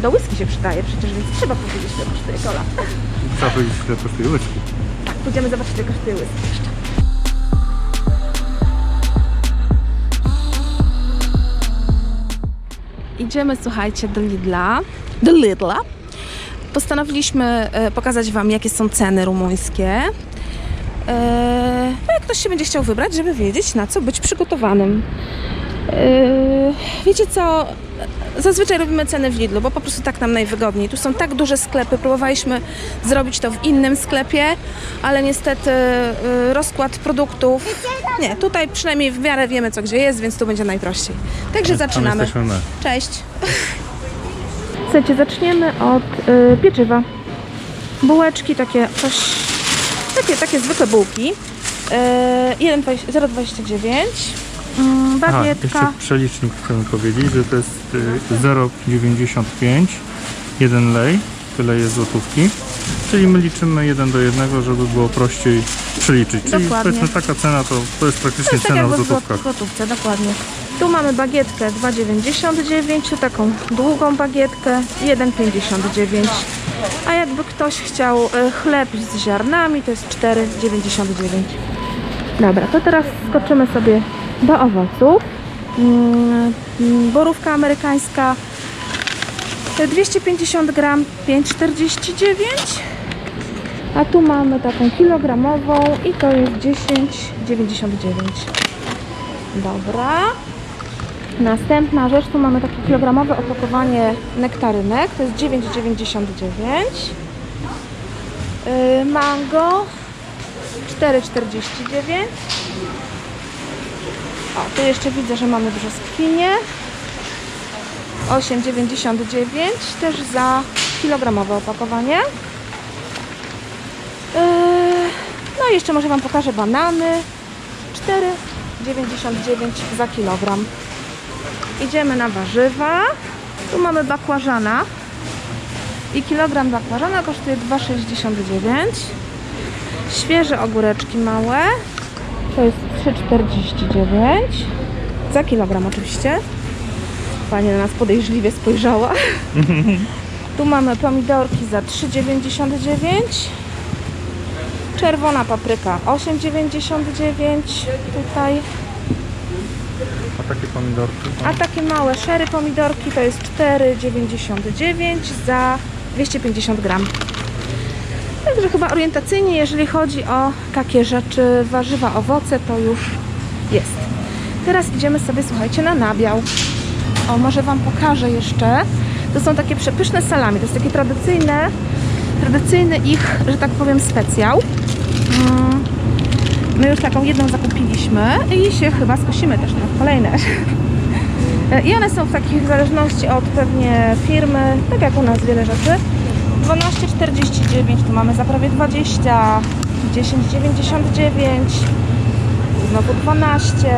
Do whisky się przydaje przecież, więc trzeba powiedzieć, ile kosztuje kola. Trzeba powiedzieć, ile kosztuje łyżki. Tak, pójdziemy zobaczyć, ile kosztuje whisky jeszcze. Idziemy, słuchajcie, do Lidla. Do Lidla. Postanowiliśmy e, pokazać Wam, jakie są ceny rumuńskie. E, no jak ktoś się będzie chciał wybrać, żeby wiedzieć, na co być przygotowanym. E, wiecie co? Zazwyczaj robimy ceny w Lidlu, bo po prostu tak nam najwygodniej. Tu są tak duże sklepy. Próbowaliśmy zrobić to w innym sklepie, ale niestety e, rozkład produktów. Nie, tutaj przynajmniej w miarę wiemy, co gdzie jest, więc tu będzie najprościej. Także zaczynamy. Cześć. Słuchajcie, zaczniemy od y, pieczywa. Bułeczki, takie coś, takie, takie zwykłe bułki. Y, 1,20 0,29. Mm, Aha, Bagietka. jeszcze przelicznik chcemy powiedzieć, że to jest y, 0,95 1 lej, tyle jest złotówki. Czyli my liczymy 1 do 1, żeby było prościej przeliczyć. Czyli Dokładnie. powiedzmy taka cena to, to jest To praktycznie jest tak cena w w złotówkach. złot- złotówce, dokładnie. Tu mamy bagietkę 2,99, tu taką długą bagietkę 1,59. A jakby ktoś chciał y, chleb z ziarnami, to jest 4,99. Dobra, to teraz skoczymy sobie do owoców. Mm, Borówka amerykańska y, 250 gram 5,49. A tu mamy taką kilogramową i to jest 10,99. Dobra. Następna rzecz, tu mamy takie kilogramowe opakowanie nektarynek, to jest 9,99. Yy, mango 4,49. O, tu jeszcze widzę, że mamy brzoskwinie 8,99 też za kilogramowe opakowanie. Yy, no i jeszcze może Wam pokażę banany. 4,99 za kilogram. Idziemy na warzywa. Tu mamy bakłażana. I kilogram bakłażana kosztuje 2,69. Świeże ogóreczki małe. To jest 3,49. Za kilogram oczywiście. Pani na nas podejrzliwie spojrzała. tu mamy pomidorki za 3,99. Czerwona papryka 8,99 tutaj, A takie pomidorki? a takie małe szery pomidorki to jest 4,99 za 250 gram. Także chyba orientacyjnie, jeżeli chodzi o takie rzeczy, warzywa, owoce, to już jest. Teraz idziemy sobie, słuchajcie, na nabiał. O, może Wam pokażę jeszcze. To są takie przepyszne salami. To jest takie tradycyjne, tradycyjny ich, że tak powiem, specjał. Mm, My już taką jedną zakupiliśmy i się chyba skusimy też na kolejne. I one są w takich w zależności od pewnie firmy, tak jak u nas wiele rzeczy. 12,49 tu mamy za prawie 20, 10,99, znowu 12.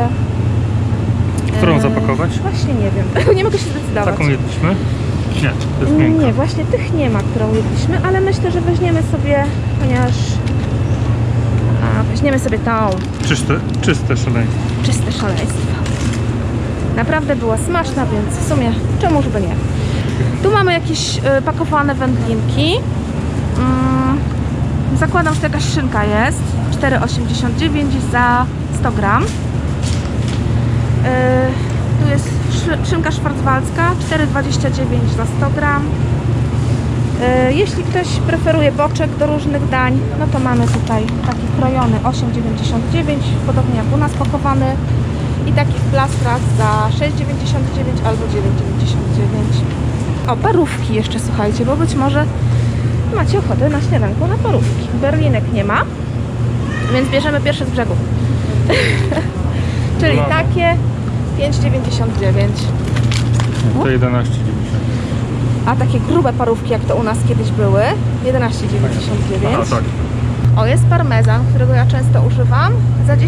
Którą zapakować? Właśnie nie wiem, nie mogę się zdecydować. Taką jedliśmy? Nie, to jest miękka. Nie, właśnie tych nie ma, którą jedliśmy, ale myślę, że weźmiemy sobie, ponieważ a, weźmiemy sobie tą Czyste, czyste szaleństwo. czyste szaleństwo. Naprawdę była smaczna, więc w sumie czemuż by nie. Tu mamy jakieś y, pakowane wędlinki. Mm, zakładam, że to jakaś szynka jest. 4,89 za 100 gram. Y, tu jest szy- szynka szwarcwaldzka 4,29 za 100 gram. Y, Jeśli ktoś preferuje boczek do różnych dań, no to mamy tutaj taki krojony 8,99, podobnie jak u nas pakowany. I taki w plastrach za 6,99 albo 9,99. O, parówki jeszcze słuchajcie, bo być może macie ochotę na śniadanku na parówki. Berlinek nie ma, więc bierzemy pierwsze z brzegu. Czyli Brawo. takie 5,99. To 11,90. A takie grube parówki, jak to u nas kiedyś były, 11,99. Aha, tak. O, jest parmezan, którego ja często używam, za 10,99.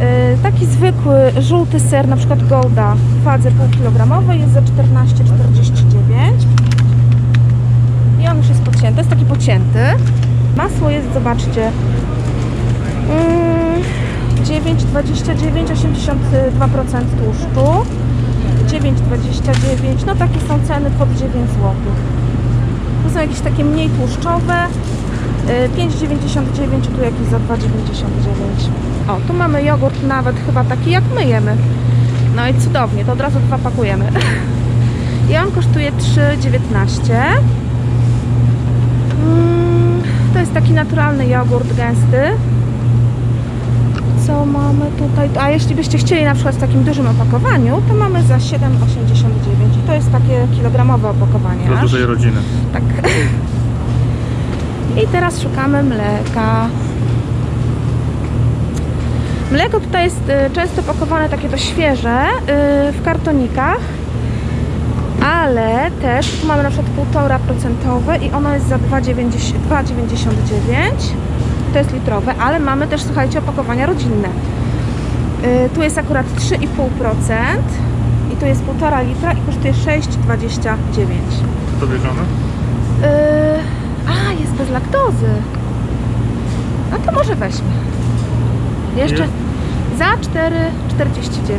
Yy, taki zwykły żółty ser, na przykład Golda w wadze półkilogramowej jest za 14,49. I on już jest podcięty, to jest taki pocięty. Masło jest, zobaczcie, mm, 9,29, 82% tłuszczu. 9,29. No takie są ceny pod 9 zł. Tu są jakieś takie mniej tłuszczowe. y, 5,99, tu jakieś za 2,99. O, tu mamy jogurt nawet chyba taki jak my jemy. No i cudownie, to od razu dwa pakujemy. I on kosztuje 3,19. Mm, To jest taki naturalny jogurt gęsty. Co mamy tutaj? A jeśli byście chcieli na przykład w takim dużym opakowaniu, to mamy za 7,89. I to jest takie kilogramowe opakowanie. Do dużej rodziny. Tak. I teraz szukamy mleka. Mleko tutaj jest y, często pakowane takie to świeże y, w kartonikach, ale też tu mamy na przykład 1,5% i ono jest za 2,90 2,99. To jest litrowe, ale mamy też, słuchajcie, opakowania rodzinne. Y, Tu jest akurat 3,5% i tu jest 1,5 litra i kosztuje 6,29. To bierzemy? Yy, a, jest bez laktozy. No to może weźmy. Jeszcze za 4,49.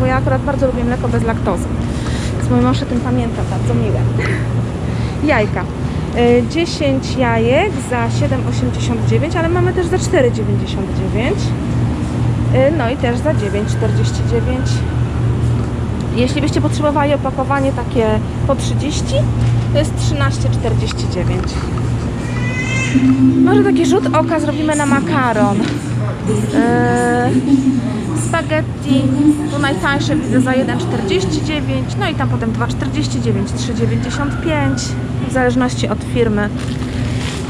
Bo ja akurat bardzo lubię mleko bez laktozy. Więc mój mąż o tym pamięta, bardzo miłe. Jajka. Yy, 10 jajek za 7,89, ale mamy też za 4,99. Yy, No i też za 9,49. Jeśli byście potrzebowali opakowanie takie po 30, to jest 13,49. Może taki rzut oka zrobimy na makaron. Eee, spaghetti, tu najtańsze widzę za 1,49, no i tam potem 2,49, 3,95, w zależności od firmy.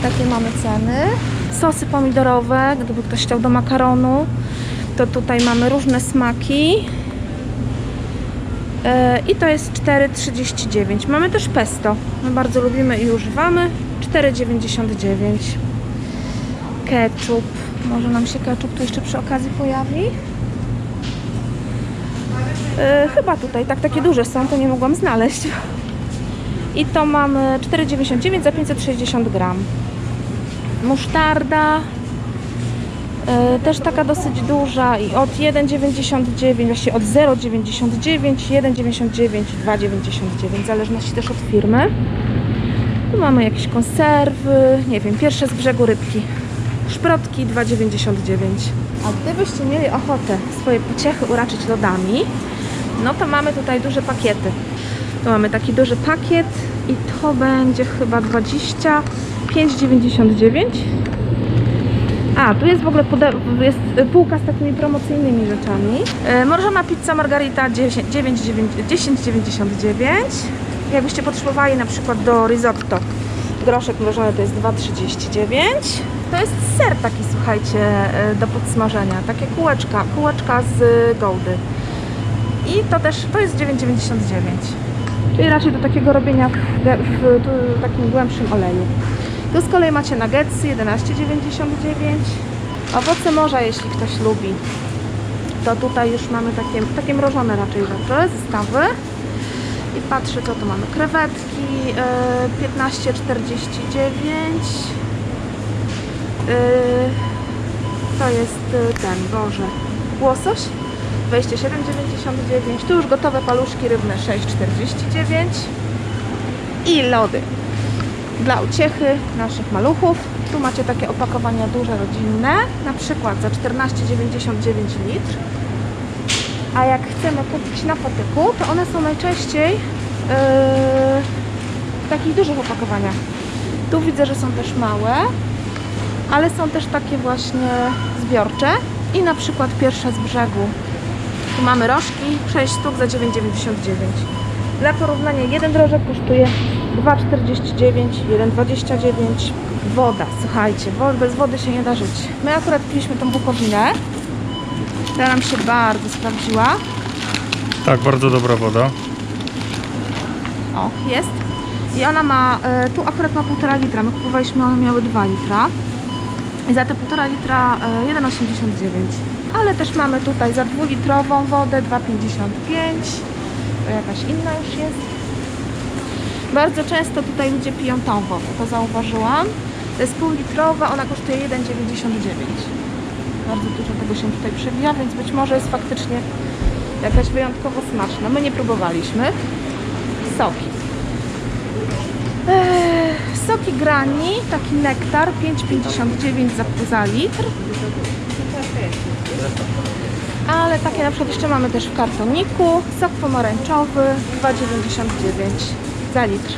Takie mamy ceny. Sosy pomidorowe, gdyby ktoś chciał do makaronu, to tutaj mamy różne smaki. E, I to jest 4,39. Mamy też pesto. My bardzo lubimy i używamy. 4,99. Ketchup. Może nam się ketchup tu jeszcze przy okazji pojawi? E, chyba tutaj, tak takie duże są, to nie mogłam znaleźć. I to mamy 4,99 za 560 gram. Musztarda. E, też taka dosyć duża i od 1,99, właściwie od 0,99, 1,99 i 2,99, w zależności też od firmy. Tu mamy jakieś konserwy, nie wiem, pierwsze z brzegu rybki. Szprotki 2,99. A gdybyście mieli ochotę swoje pociechy uraczyć lodami, no to mamy tutaj duże pakiety. Tu mamy taki duży pakiet i to będzie chyba 25,99. A, tu jest w ogóle jest półka z takimi promocyjnymi rzeczami. Mrożona pizza margarita 10 9 9 10,99. Jakbyście potrzebowali na przykład do risotto groszek mrożony to jest 2,39. To jest ser taki, słuchajcie, e, do podsmażenia. Takie kółeczka, kółeczka z goldy. I to też, to jest 9,99. Czyli raczej do takiego robienia w, w tu, takim głębszym oleju. Tu z kolei macie nuggetsy 11,99. Owoce morza, jeśli ktoś lubi. To tutaj już mamy takie, takie mrożone raczej rzeczy, zestawy. I patrzę, co tu mamy. Krewetki yy, 15,49. Yy, to jest yy, ten, Boże, łosoś 27,99. Tu już gotowe paluszki rybne 6,49. I lody dla uciechy naszych maluchów. Tu macie takie opakowania duże, rodzinne, na przykład za 14,99 litr. A jak chcemy kupić na patyku, to one są najczęściej yy, w takich dużych opakowaniach. Tu widzę, że są też małe, ale są też takie właśnie zbiorcze. I na przykład pierwsze z brzegu. Tu mamy rożki, 6 sztuk za 9,99. Dla porównania, jeden drożek kosztuje 2,49, 1,29. Woda, słuchajcie, bez wody się nie da żyć. My akurat piliśmy tą bukowinę, która nam się bardzo sprawdziła. Tak, bardzo dobra woda. O, jest. I ona ma, e, tu akurat ma 1,5 litra, my kupowaliśmy, one miały 2 litra. I za te 1,5 litra e, 1,89. Ale też mamy tutaj za dwulitrową wodę 2,55. To jakaś inna już jest. Bardzo często tutaj ludzie piją tą wodę, to zauważyłam. To jest półlitrowa, ona kosztuje 1,99. Bardzo dużo tego się tutaj przewija, więc być może jest faktycznie Jakaś wyjątkowo smaczna. My nie próbowaliśmy. Soki. Eee, soki grani, taki nektar, 5,59 za, za litr. Ale takie na przykład jeszcze mamy też w kartoniku. Sok pomarańczowy, 2,99 za litr.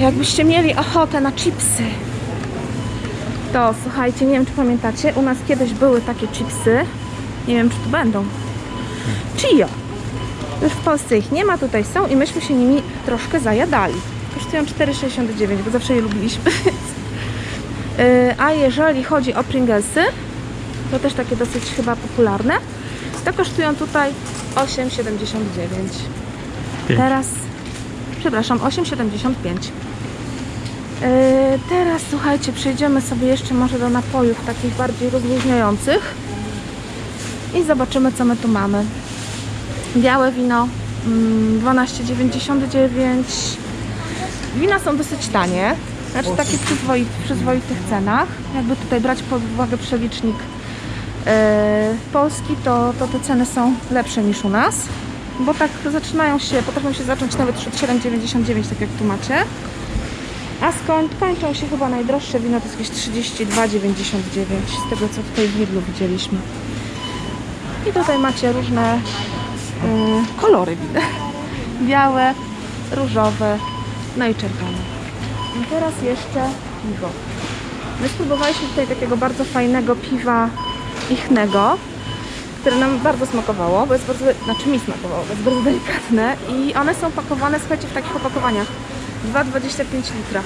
Jakbyście mieli ochotę na chipsy, to słuchajcie, nie wiem czy pamiętacie, u nas kiedyś były takie chipsy. Nie wiem czy tu będą. Chio. Już w Polsce ich nie ma, tutaj są i myśmy się nimi troszkę zajadali. Kosztują 4,69, bo zawsze je lubiliśmy. Yy, A jeżeli chodzi o Pringlesy, to też takie dosyć chyba popularne, to kosztują tutaj 8,79. Pięć. Teraz, przepraszam, 8,75. Yy, teraz słuchajcie, przejdziemy sobie jeszcze może do napojów takich bardziej rozluźniających i zobaczymy co my tu mamy. Białe wino mm, 12,99. Wina są dosyć tanie, znaczy takie w przyzwoitych cenach. Jakby tutaj brać pod uwagę przelicznik e, Polski, to, to te ceny są lepsze niż u nas. Bo tak zaczynają się, potrafią się zacząć nawet już od 7,99, tak jak tu macie. A skąd kończą się chyba najdroższe wino, to jest jakieś 32,99 z tego co tutaj w Lidlu widzieliśmy. I tutaj macie różne y, kolory widzę. Białe, różowe, no i czerwone. I teraz jeszcze piwo. My spróbowaliśmy tutaj takiego bardzo fajnego piwa ichnego, które nam bardzo smakowało, bo jest bardzo, znaczy mi smakowało, bo jest bardzo delikatne i one są pakowane, słuchajcie, w takich opakowaniach 2,25 litra.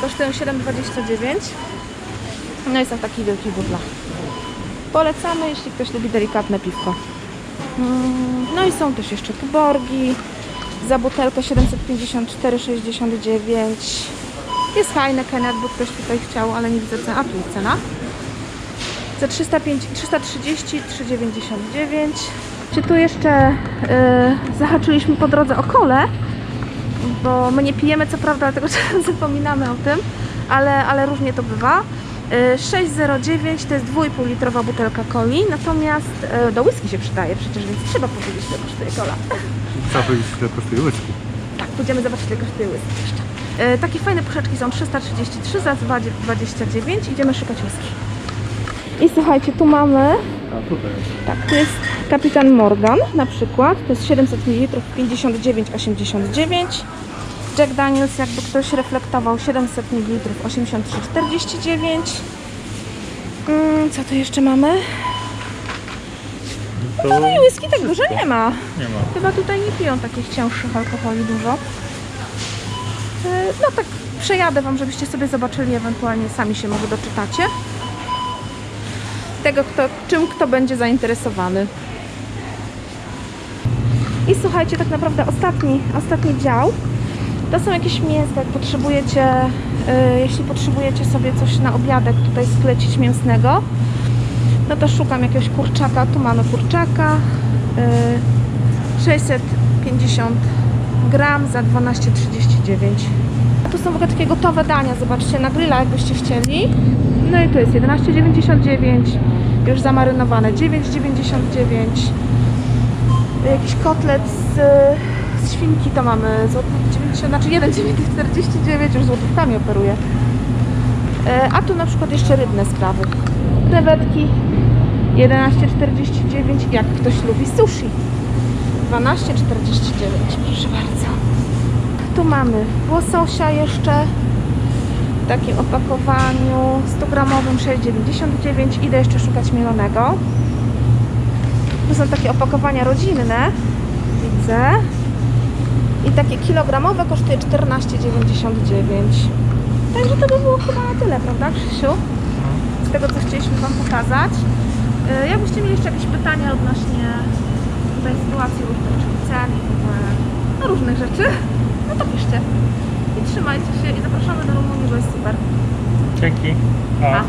Kosztują 7,29 no i są w takich wielkich butlach. Polecamy, jeśli ktoś lubi delikatne piwko. Mm, No i są też jeszcze tuborgi. Za butelkę 754,69. Jest Heineken, jakby ktoś tutaj chciał, ale nie widzę ceny. A tu jest cena. Za 305 330, 399. Czy tu jeszcze y, zahaczyliśmy po drodze o kole? Bo my nie pijemy, co prawda, dlatego że zapominamy o tym, ale, ale różnie to bywa. Y, 6,09 to jest 2,5 litrowa butelka coli, natomiast y, do whisky się przydaje przecież, więc trzeba powiedzieć, ile kosztuje kola. Trzeba powiedzieć, ile kosztuje whisky. Tak, pójdziemy zobaczyć, ile kosztuje whisky jeszcze. Y, Takie fajne puszeczki są 333 za 2,29. Idziemy szukać whisky. I słuchajcie, tu mamy A tutaj tak, tu jest Kapitan Morgan na przykład, to jest 700 ml 59,89 Jack Daniels, jakby ktoś reflektował, 700 ml 83,49 mm, Co tu jeszcze mamy? To No i whisky tak dużo nie ma. nie ma. Chyba tutaj nie piją takich cięższych alkoholi dużo. E, No tak przejadę Wam, żebyście sobie zobaczyli, ewentualnie sami się może doczytacie. Tego, kto, czym kto będzie zainteresowany. I słuchajcie, tak naprawdę ostatni, ostatni dział to są jakieś mięska, jak potrzebujecie, e, jeśli potrzebujecie sobie coś na obiadek tutaj sklecić mięsnego, no to szukam jakiegoś kurczaka. Tu mamy kurczaka. y, 650 gram za 12,39. A tu są w ogóle takie gotowe dania, zobaczcie, na grilla jakbyście chcieli. No i to jest 11,99, już zamarynowane 9,99. Jakiś kotlet z, z świnki to mamy złotówki 90, znaczy 1,49, już złotówkami operuje. A tu na przykład jeszcze rybne sprawy. Krewetki 11,49. Jak ktoś lubi sushi 12,49. Proszę bardzo. Tu mamy łososia jeszcze w takim opakowaniu 100 gramowym 6,99. Idę jeszcze szukać mielonego. Tu są takie opakowania rodzinne. Widzę. I takie kilogramowe kosztuje 14,99. Także to by było chyba na tyle, prawda Krzysiu? Z tego, co chcieliśmy Wam pokazać. Yy, Jakbyście mieli jeszcze jakieś pytania odnośnie tutaj sytuacji różnych, cen no, różnych rzeczy, no to piszcie. Trzymajcie się i zapraszamy do Rumunii, bo jest super. Dzięki. Pa.